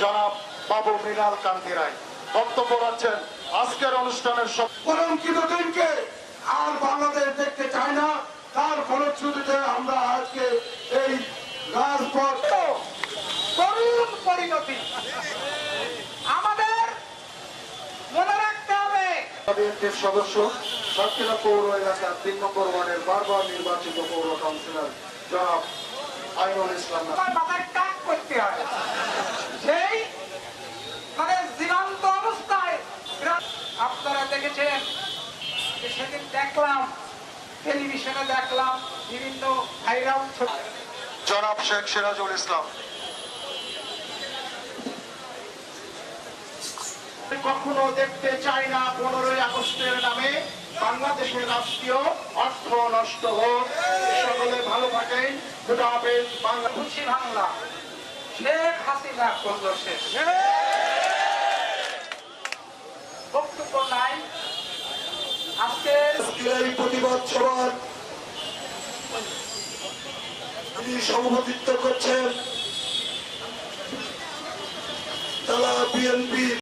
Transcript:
জনাব বাবু মৃণাল কান্তি রায়। বক্তব্য রাখছেন আজকের অনুষ্ঠানের সব কলঙ্কিত দিনকে আর বাংলাদেশ দেখতে চায় না। তার ফলশ্রুতিতে আমরা আজকে এই রাজপথ করুণ পরিণতি। আমাদের মনে রাখতে হবে। বিএনপির সদস্য সাতক্ষীরা পৌর এলাকার তিন নম্বর ওয়ার্ডের বারবার নির্বাচিত পৌর কাউন্সিলর জনাব আইনুল ইসলাম মাথায় কাজ করতে হয়। দেখেছেন? যে সেদিন দেখলাম টেলিভিশনে দেখলাম বিভিন্ন ভাইরাল জনাব শেখ সিরাজুল ইসলাম। কখনো দেখতে চাই না পনেরোই আগস্টের নামে বাংলাদেশের রাষ্ট্রীয় অর্থ নষ্ট হোক। সকলে ভালো থাকেন। খুশি বাংলা। শেখ হাসিনা করল শেষ বক্তব্য নাই আজকে আজকের প্রতিবাদ সভার তিনি সভাপতিত্ব করছেন তারা বিএনপি